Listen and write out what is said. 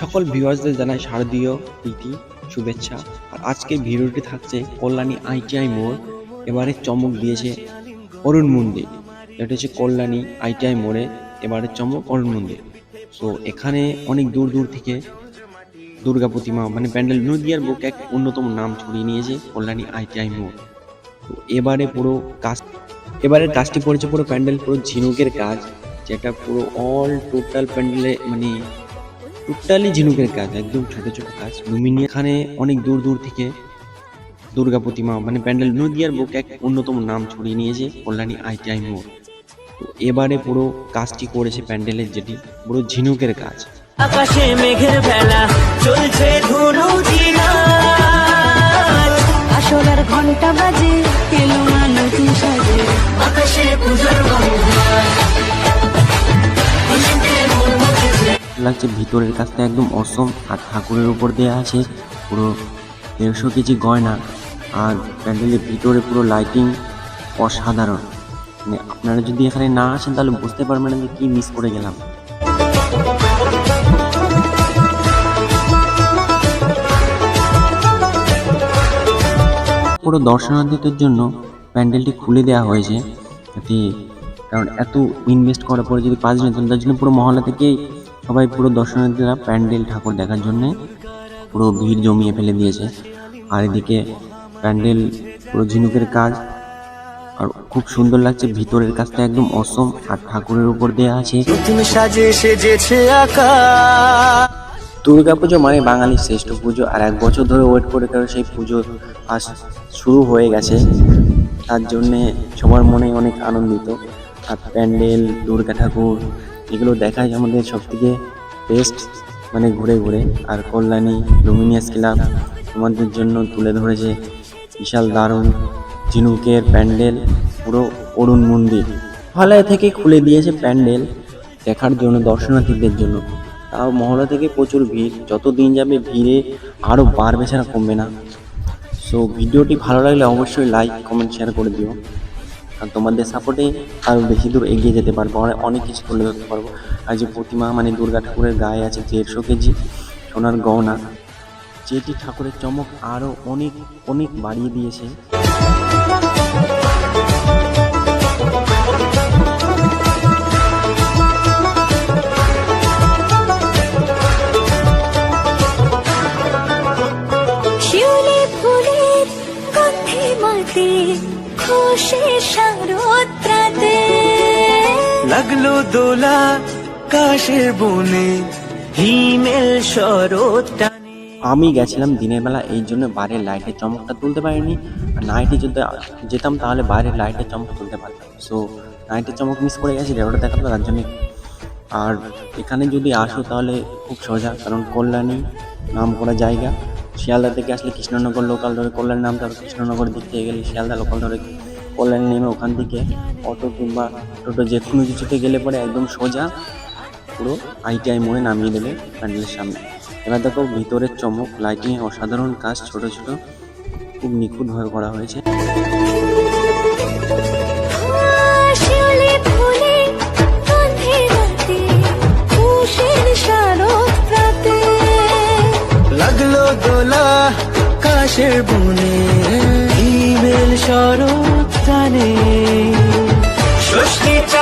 সকল ভিউয়ার্সদের জানাই শারদীয় প্রীতি, শুভেচ্ছা। আর আজকের ভিডিওটি থাকছে কল্যাণী আইটিআই মোড়। এবারে চমক দিয়েছে অরুণ মন্দির এটা হচ্ছে কল্যাণী আইটিআই মোড়ে এবারে চমক অরুণ মন্দির সো এখানে অনেক দূর দূর থেকে দুর্গা প্রতিমা মানে প্যান্ডেল নদিয়ার বুক এক অন্যতম নাম ছড়িয়ে নিয়েছে কল্যাণী আইটিআই মোড়। তো এবারে পুরো কাজ এবারের কাজটি পড়েছে পুরো প্যান্ডেল, পুরো ঝিনুকের কাজ। যেটা পুরো অল টোটাল প্যান্ডেলে মানে টোটালি ঝিনুকের কাজ, একদম ছোট ছোট কাজ। লুমিনি এখানে অনেক দূর দূর থেকে দুর্গা প্রতিমা মানে প্যান্ডেল নদিয়ার বুক এক অন্যতম নাম ছড়িয়ে নিয়েছে কল্যাণী আইটিআই মোড়। তো এবারে পুরো কাজটি করেছে প্যান্ডেলের যেটি, পুরো ঝিনুকের কাজ। আকাশে মেঘের বেলা চলছে ধুনু আসলার ঘণ্টা বাজে আকাশে পুজোর লাগছে। ভিতরের কাজটা একদম অসম আর ঠাকুরের উপর দেওয়া আছে। পুরো দেড়শো কেজি গয়না আর প্যান্ডেলের ভিতরে পুরো লাইটিং অসাধারণ। মানে আপনারা যদি এখানে না আসেন তাহলে বুঝতে পারবেন যে কী মিস করে গেলাম। পুরো দর্শনার্থীদের জন্য প্যান্ডেলটি খুলে দেওয়া হয়েছে। কারণ এত ইনভেস্ট করার পরে যদি পাঁচ জন্য তার জন্য পুরো মহল্লা থেকেই সবাই পুরো দর্শনার্থীরা প্যান্ডেল ঠাকুর দেখার জন্য পুরো ভিড় জমিয়ে ফেলে দিয়েছে। আর এদিকে প্যান্ডেল পুরো ঝিনুকের কাজ। আর খুব সুন্দর লাগছে ভিতরের কাজটা একদম অসম। আর ঠাকুরের উপর দেওয়া আছে। নতুন সাজে সেজেছে আকাশ। দুর্গাপুজো মানে বাঙালির শ্রেষ্ঠ পুজো। আর এক বছর ধরে ওয়েট করে করে সেই পুজো আজ শুরু হয়ে গেছে। তার জন্যে সবার মনে অনেক আনন্দিত। আর প্যান্ডেল দুর্গা ঠাকুর এগুলো দেখাই আমাদের সব থেকে বেস্ট মানে ঘুরে ঘুরে। আর কল্যাণী, লুমিনিয়াস ক্লাব তোমাদের জন্য তুলে ধরেছে বিশাল দারুণ ঝিনুকের প্যান্ডেল, পুরো অরুণ মন্দির। হলে থেকে খুলে দিয়েছে প্যান্ডেল দেখার জন্য, দর্শনার্থীদের জন্য। তাও মহলা থেকে প্রচুর ভিড়। যত দিন যাবে ভিড়ে আরও বাড়বে ছাড়া কমবে না। সো ভিডিওটি ভালো লাগলে অবশ্যই লাইক কমেন্ট শেয়ার করে দিও। আর তোমাদের সাপোর্টে আরও বেশি দূর এগিয়ে যেতে পারব। অনেক কিছু করে ধরতে পারব। আর যে প্রতিমা মানে দুর্গা ঠাকুরের গায়ে আছে দেড়শো কেজি, সোনার গহনা, যেটি ঠাকুরের চমক আরও অনেক অনেক বাড়িয়ে দিয়েছে। মাতে খুশি শারদ্রাতে। লাগল দোলা কাশের বনে হিমেল শরৎ টানে। আমি গেছিলাম দিনের বেলা এই জন্য বাইরের লাইটের চমকটা তুলতে পারিনি। আর নাইটে যদি যেতাম তাহলে বাইরের লাইটের চমক তুলতে পারতাম। সো নাইটের চমক মিস করে গেছি রেওটা দেখাতো তার জন্য। আর এখানে যদি আসো তাহলে খুব সোজা কারণ কল্যাণী নাম করা জায়গা। শিয়ালদা থেকে আসলে কৃষ্ণনগর লোকাল ধরে কল্যাণ নাম হবে কৃষ্ণনগর দিক থেকে গেলে শিয়ালদা লোকাল ধরে কল্যাণ নেমে ওখান থেকে অটো কিংবা টোটো যে কোনো কিছুতে গেলে পরে একদম সোজা পুরো আইটিআই মোড়ে নামিয়ে দেবে প্যান্ডেলের সামনে। এবার দেখো ভিতরের চমক লাইটিং অসাধারণ কাজ, ছোট ছোট, খুব নিখুঁতভাবে করা হয়েছে। কাশের বনে ইমেল শরৎ টানে। ষষ্ঠী চাওয়া পাওয়া